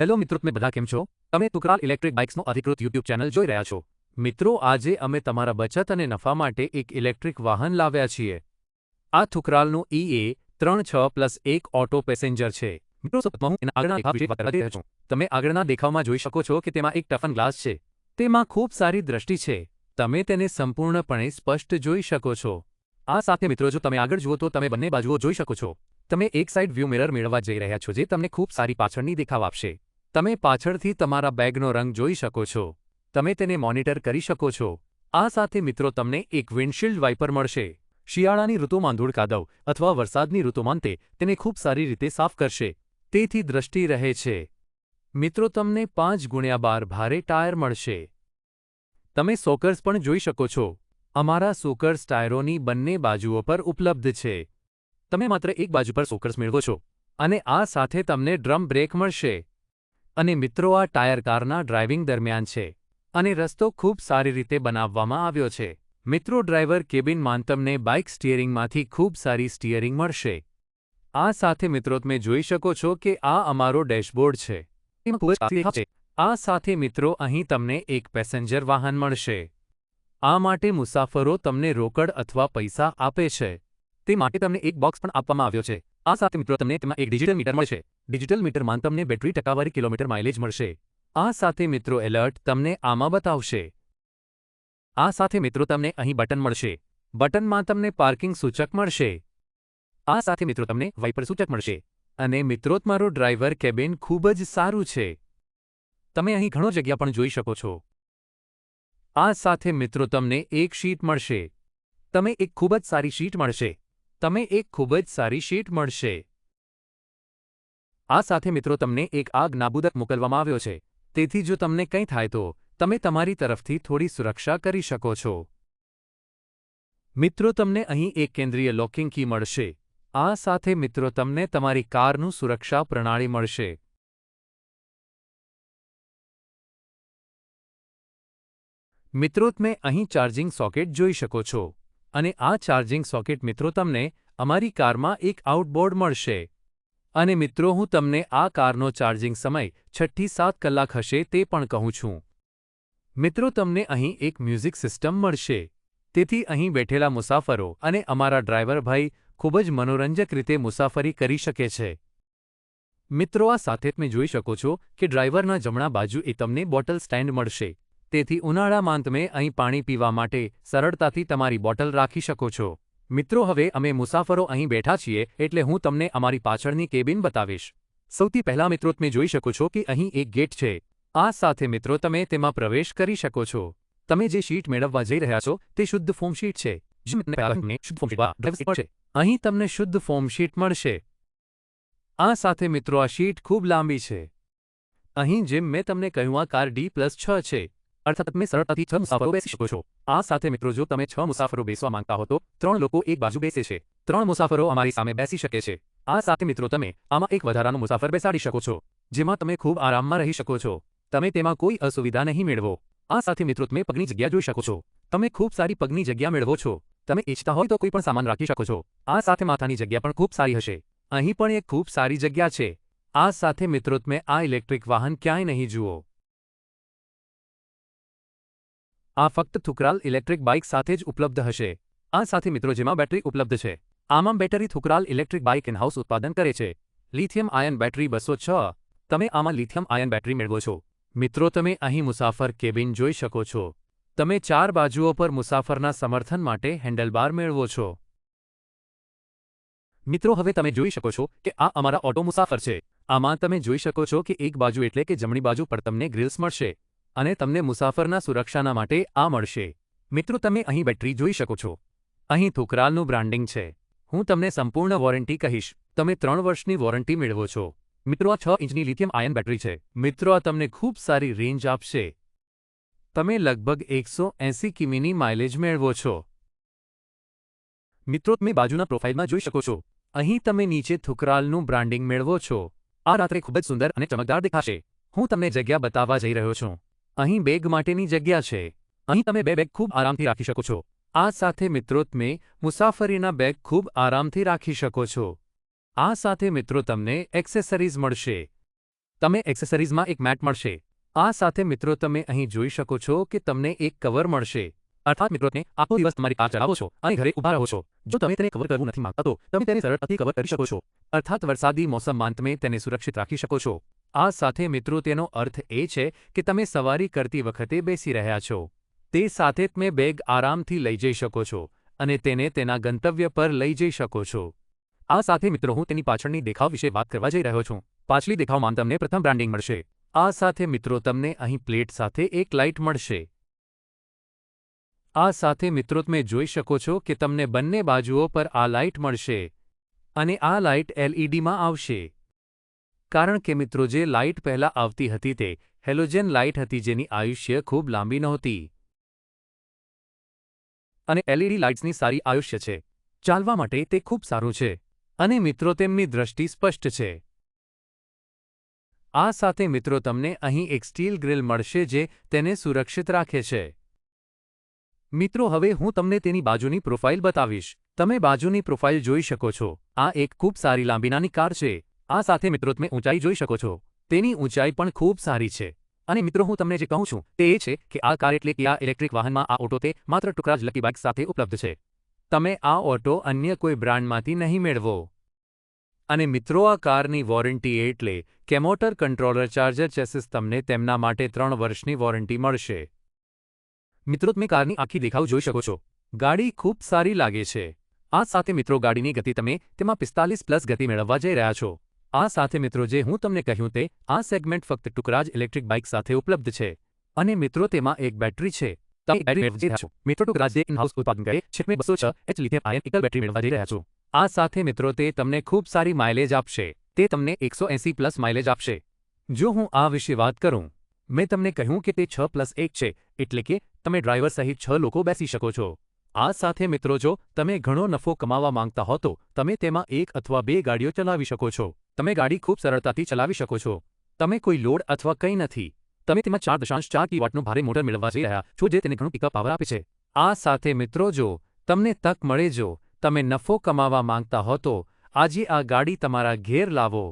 Hello મિત્રો, તમે બધા કેમ છો? તમે તુકરાલ ઇલેક્ટ્રિક બાઇક્સનો અધિકૃત યુટ્યુબ ચેનલ જોઈ રહ્યા છો. મિત્રો, આજે અમે તમારા બચત અને નફા માટે એક ઇલેક્ટ્રિક વાહન લાવ્યા છીએ. આ ઠુકરાલનું ઈ એ ત્રણ છ પ્લસ એક ઓટો પેસેન્જર છે. મિત્રો હું આગળના છું. તમે આગળના દેખાવમાં જોઈ શકો છો કે તેમાં એક ટફન ગ્લાસ છે. તેમાં ખૂબ સારી દ્રષ્ટિ છે. તમે તેને સંપૂર્ણપણે સ્પષ્ટ જોઈ શકો છો. આ સાથે મિત્રો, જો તમે આગળ જુઓ તો તમે બંને બાજુઓ જોઈ શકો છો. તમે એક સાઇડ વ્યૂ મિરર મેળવવા જઈ રહ્યા છો, જે તમને ખૂબ સારી પાછળની દેખાવ આપશે. તમે પાછળથી તમારા બેગનો રંગ જોઈ શકો છો. તમે તેને મોનિટર કરી શકો છો. આ સાથે મિત્રો તમને એક વિન્ડશીલ્ડ વાઇપર મળશે. શિયાળાની ઋતુમાં ધૂળ કાદવ અથવા વરસાદની ઋતુમાં તે તેને ખૂબ સારી રીતે સાફ કરશે. તેથી દ્રષ્ટિ રહે છે. મિત્રો તમને પાંચ ગુણ્યા બાર ભારે ટાયર મળશે. તમે સોકર્સ પણ જોઈ શકો છો. અમારા સોકર્સ ટાયરોની બંને બાજુઓ પર ઉપલબ્ધ છે. તમે માત્ર એક બાજુ પર સોકર્સ મેળવો છો. અને આ સાથે તમને ડ્રમ બ્રેક મળશે. અને મિત્રો, આ ટાયર કારના ડ્રાઇવિંગ દરમિયાન છે અને રસ્તો ખૂબ સારી રીતે બનાવવામાં આવ્યો છે. મિત્રો ડ્રાઈવર કેબિનમાં તમને બાઇક સ્ટિયરિંગમાંથી ખૂબ સારી સ્ટિયરિંગ મળશે. આ સાથે, મિત્રો, તમે જોઈ શકો છો કે આ અમારો ડેશબોર્ડ છે. આ સાથે, મિત્રો, અહીં તમને એક પેસેન્જર વાહન મળશે. આ માટે મુસાફરો તમને રોકડ અથવા પૈસા આપે છે. તે માટે તમને એક બોક્સ પણ આપવામાં આવ્યો છે. આ સાથે મિત્રો તમને તેમાં એક ડિજિટલ મીટર મળશે. ડિજિટલ મીટરમાં તમને બેટરી ટકાવારી કિલોમીટર માઇલેજ મળશે. આ સાથે મિત્રો એલર્ટ તમને આમાં બતાવશે. આ સાથે મિત્રો તમને અહીં બટન મળશે. બટનમાં તમને પાર્કિંગ સૂચક મળશે. આ સાથે મિત્રો તમને વાઇપર સૂચક મળશે. અને મિત્રો તમારો ડ્રાઈવર કેબિન ખૂબ જ સારું છે. તમે અહીં ઘણો જગ્યા પણ જોઈ શકો છો. આ સાથે મિત્રો તમને એક શીટ મળશે. તમે એક ખૂબ જ સારી શીટ મળશે. તમે એક ખૂબ જ સારી શીટ મળશે. આ સાથે મિત્રો તમને એક આગ નાબૂદક મોકલવામાં આવ્યો છે. તેથી જો તમને કંઈ થાય તો, તમે તમારી તરફથી થોડી સુરક્ષા કરી શકો છો. મિત્રો તમને અહીં એક કેન્દ્રીય લોકિંગ કી મળશે. આ સાથે મિત્રો તમને તમારી કારનું સુરક્ષા પ્રણાલી મળશે. મિત્રો તમે અહીં ચાર્જિંગ સોકેટ જોઈ શકો છો. અને આ ચાર્જિંગ સોકેટ મિત્રો તમને અમારી કારમાં એક આઉટબોર્ડ મળશે. અને મિત્રો હું તમને આ કારનો ચાર્જિંગ સમય છઠ્ઠી સાત કલાક હશે તે પણ કહું છું. મિત્રો તમને અહીં એક મ્યુઝિક સિસ્ટમ મળશે. તેથી અહીં બેઠેલા મુસાફરો અને અમારા ડ્રાઈવર ભાઈ ખૂબ જ મનોરંજક રીતે મુસાફરી કરી શકે છે. મિત્રો આ સાથે તમે જોઈ શકો છો કે ડ્રાઈવરના જમણા બાજુ એ તમને બોટલ સ્ટેન્ડ મળશે. તેથી ઉનાળામાં તમે અહીં પાણી પીવા માટે સરળતાથી તમારી બોટલ રાખી શકો છો. મિત્રો, હવે અમે મુસાફરો અહીં બેઠા છીએ એટલે હું તમને અમારી પાછળની કેબિન બતાવીશ. સૌથી પહેલા મિત્રો, તમે જોઈ શકો છો કે અહીં એક ગેટ છે. આ સાથે મિત્રો, તમે તેમાં પ્રવેશ કરી શકો છો. તમે જે શીટ મેળવવા જઈ રહ્યા છો તે શુદ્ધ ફોર્મ શીટ છે. અહીં તમને શુદ્ધ ફોર્મ શીટ મળશે. આ સાથે મિત્રો, આ શીટ ખૂબ લાંબી છે. અહીં જેમ મેં તમને કહ્યું, આ કાર ડી પ્લસ છ છે. અર્થાત તમે સરળતાથી છ મુસાફરો બેસી શકો છો. આ સાથે મિત્રો, જો તમે છ મુસાફરો બેસવા માંગતા હો તો ત્રણ લોકો એક બાજુ બેસે છે. ત્રણ મુસાફરો અમારી સામે બેસી શકે છે. આ સાથે મિત્રો, તમે આમાં એક વધારાનો મુસાફર બેસાડી શકો છો, જેમાં તમે ખૂબ આરામમાં રહી શકો છો. તમે તેમાં કોઈ અસુવિધા નહીં મેળવો. આ સાથે મિત્રો, તમે પગની જગ્યા જોઈ શકો છો. તમે ખૂબ સારી પગની જગ્યા મેળવો છો. તમે ઈચ્છતા હોય તો કોઈ પણ સામાન રાખી શકો છો. આ સાથે માથાની જગ્યા પણ ખૂબ સારી હશે. અહીં પણ એક ખૂબ સારી જગ્યા છે. આ સાથે મિત્રો, તમે આ ઇલેક્ટ્રિક વાહન ક્યાંય નહીં જુઓ. આ ફક્ત થુકરાલ ઇલેક્ટ્રિક બાઇક સાથે જ ઉપલબ્ધ હશે. આ સાથે મિત્રો, જેમાં બેટરી ઉપલબ્ધ છે. આમાં battery Thukral electric bike in house ઉત્પાદન કરે છે. લિથિયમ આયન બેટરી બસો છ. તમે આમાં લિથિયમ આયન બેટરી મેળવો છો. મિત્રો, તમે અહીં મુસાફર કેબિન જોઈ શકો છો. તમે ચાર બાજુઓ પર મુસાફરના સમર્થન માટે હેન્ડલબાર મેળવો છો. મિત્રો, હવે તમે જોઈ શકો છો કે આ અમારા ઓટો મુસાફર છે. આમાં તમે જોઈ શકો છો કે એક બાજુ એટલે કે જમણી બાજુ પર તમને ગ્રીલ્સ મળશે. અને તમને મુસાફરના સુરક્ષાના માટે આ મળશે. મિત્રો, તમે અહીં બેટરી જોઈ શકો છો. અહીં થુકરાલનું બ્રાન્ડિંગ છે. હું તમને સંપૂર્ણ વોરંટી કહીશ. તમે ત્રણ વર્ષની વોરંટી મેળવો છો. મિત્રો, આ છ ઇંચની લિથિયમ આયન બેટરી છે. મિત્રો, આ તમને ખૂબ સારી રેન્જ આપશે. તમે લગભગ એકસો એંસી કિમીની માઇલેજ મેળવો છો. મિત્રો, તમે બાજુના પ્રોફાઇલમાં જોઈ શકો છો. અહીં તમે નીચે થુકરાલનું બ્રાન્ડિંગ મેળવો છો. આ રાત્રે ખૂબ જ સુંદર અને ચમકદાર દેખાશે. હું તમને જગ્યા બતાવવા જઈ રહ્યો છું. અહીં બેગ માટેની જગ્યા છે. અહીં તમે બે બેગ ખૂબ આરામથી રાખી શકો છો. આ સાથે મિત્રો, તમે મુસાફરીના બેગ ખૂબ આરામથી રાખી શકો છો. આ સાથે મિત્રો, તમને એક્સેસરીઝ મળશે. તમે એક્સેસરીઝમાં એક મેટ મળશે. આ સાથે મિત્રો, તમે અહીં જોઈ શકો છો કે તમને એક કવર મળશે. અર્થાત મિત્રો આખો દિવસ તમારી કાર ચલાવો છો અને ઘરે ઊભા રહો છો. જો તમે તેને કવર કરવું નથી માંગતા, તો તમે તેને સરળતાથી કવર કરી શકો છો. અર્થાત વરસાદી મોસમમાં તમે તેને સુરક્ષિત રાખી શકો છો. આ સાથે મિત્રો તેનો અર્થ એ છે કે તમે સવારી કરતી વખતે બેસી રહ્યા છો. તે સાથે તમે બેગ આરામથી લઈ જઈ શકો છો અને તેને તેના ગંતવ્ય પર લઈ જઈ શકો છો. આ સાથે મિત્રો હું તેની પાછળની દેખાવ વિશે વાત કરવા જઈ રહ્યો છું. પાછલી દેખાવમાં તમને પ્રથમ બ્રાન્ડિંગ મળશે. આ સાથે મિત્રો તમને અહીં પ્લેટ સાથે એક લાઇટ મળશે. આ સાથે મિત્રો તમે જોઈ શકો છો કે તમને બંને બાજુઓ પર આ લાઇટ મળશે અને આ લાઇટ એલઈડીમાં આવશે. કારણ કે મિત્રો જે લાઇટ પહેલાં આવતી હતી તે હેલોજેન લાઇટ હતી જેની આયુષ્ય ખૂબ લાંબી નહોતી. અને એલઈડી લાઇટ્સની સારી આયુષ્ય છે. ચાલવા માટે તે ખૂબ સારું છે. અને મિત્રો તેમની દ્રષ્ટિ સ્પષ્ટ છે. આ સાથે મિત્રો તમને અહીં એક સ્ટીલ ગ્રીલ મળશે જે તેને સુરક્ષિત રાખે છે. મિત્રો હવે હું તમને તેની બાજુની પ્રોફાઇલ બતાવીશ. તમે બાજુની પ્રોફાઇલ જોઈ શકો છો. આ એક ખૂબ સારી લાંબીનાની કાર છે. આ સાથે મિત્રો તમે ઊંચાઈ જોઈ શકો છો. તેની ઊંચાઈ પણ ખૂબ સારી છે. અને મિત્રો, હું તમને જે કહું છું, તે એ છે કે આ કાર એટલે કે આ ઇલેક્ટ્રિક વાહનમાં આ ઓટો તે માત્ર ટુકડા જ લકી બાઇક સાથે ઉપલબ્ધ છે. તમે આ ઓટો અન્ય કોઈ બ્રાન્ડમાંથી નહીં મેળવો. અને મિત્રો, આ કારની વોરંટી એટલે કે મોટર કંટ્રોલર ચાર્જર ચેસિસ તમને તેમના માટે ત્રણ વર્ષની વોરંટી મળશે. મિત્રો તમે કારની આખી દેખાવ જોઈ શકો છો. ગાડી ખૂબ સારી લાગે છે. આ સાથે મિત્રો, ગાડીની ગતિ તમે તેમાં પિસ્તાલીસ પ્લસ ગતિ મેળવવા જઈ રહ્યા છો. આ સાથે મિત્રો જે હું તમને કહ્યું તે આ સેગમેન્ટ ફક્ત ટુકરાજ ઇલેક્ટ્રિક બાઇક સાથે ઉપલબ્ધ છે. અને મિત્રો તેમાં એક બેટરી છે. તમે બેટરી મિત્રો ટુકરાજ ઇન હાઉસ ઉત્પાદન કરે છે બસો છ એચ લિથિયમ આયન બેટરી મેળવવા રહ્યા છો. આ સાથે મિત્રો તે તમને ખૂબ સારી માઇલેજ આપશે. તે તમને એકસો એંસી પ્લસ માઇલેજ આપશે. જો હું આ વિશે વાત કરું, મેં તમને કહ્યું કે તે છ પ્લસ એક છે, એટલે કે તમે ડ્રાઈવર સહિત છ લોકો બેસી શકો છો. આ સાથે મિત્રો જો તમે ઘણો નફો કમાવા માંગતા હો તો તમે તેમાં એક અથવા બે ગાડીઓ ચલાવી શકો છો. તમે ગાડી ખૂબ સરળતાથી ચલાવી શકો છો. તમે કોઈ લોડ અથવા કંઈ નથી. તમે તેમાં ચાર દશાંશ ચાર કિવાટનું ભારે મોટર મેળવવા જઈ રહ્યા છો જે તેને ઘણું પિકઅપ પાવર આપે છે. આ સાથે મિત્રો જો તમને તક મળે જો તમે નફો કમાવા માંગતા હો તો આજે આ ગાડી તમારા ઘેર લાવો.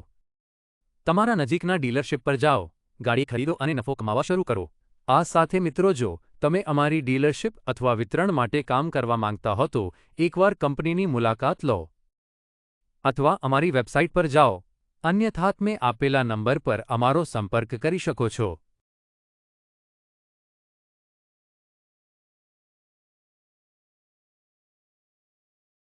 તમારા નજીકના ડીલરશિપ પર જાઓ. ગાડી ખરીદો અને નફો કમાવા શરૂ કરો. આ સાથે મિત્રો જો તમે અમારી ડીલરશિપ અથવા વિતરણ માટે કામ કરવા માંગતા હો તો એકવાર કંપનીની મુલાકાત લો. અથવા અમારી વેબસાઇટ પર જાઓ. અન્યથા આપેલા નંબર પર અમારો સંપર્ક કરી શકો છો.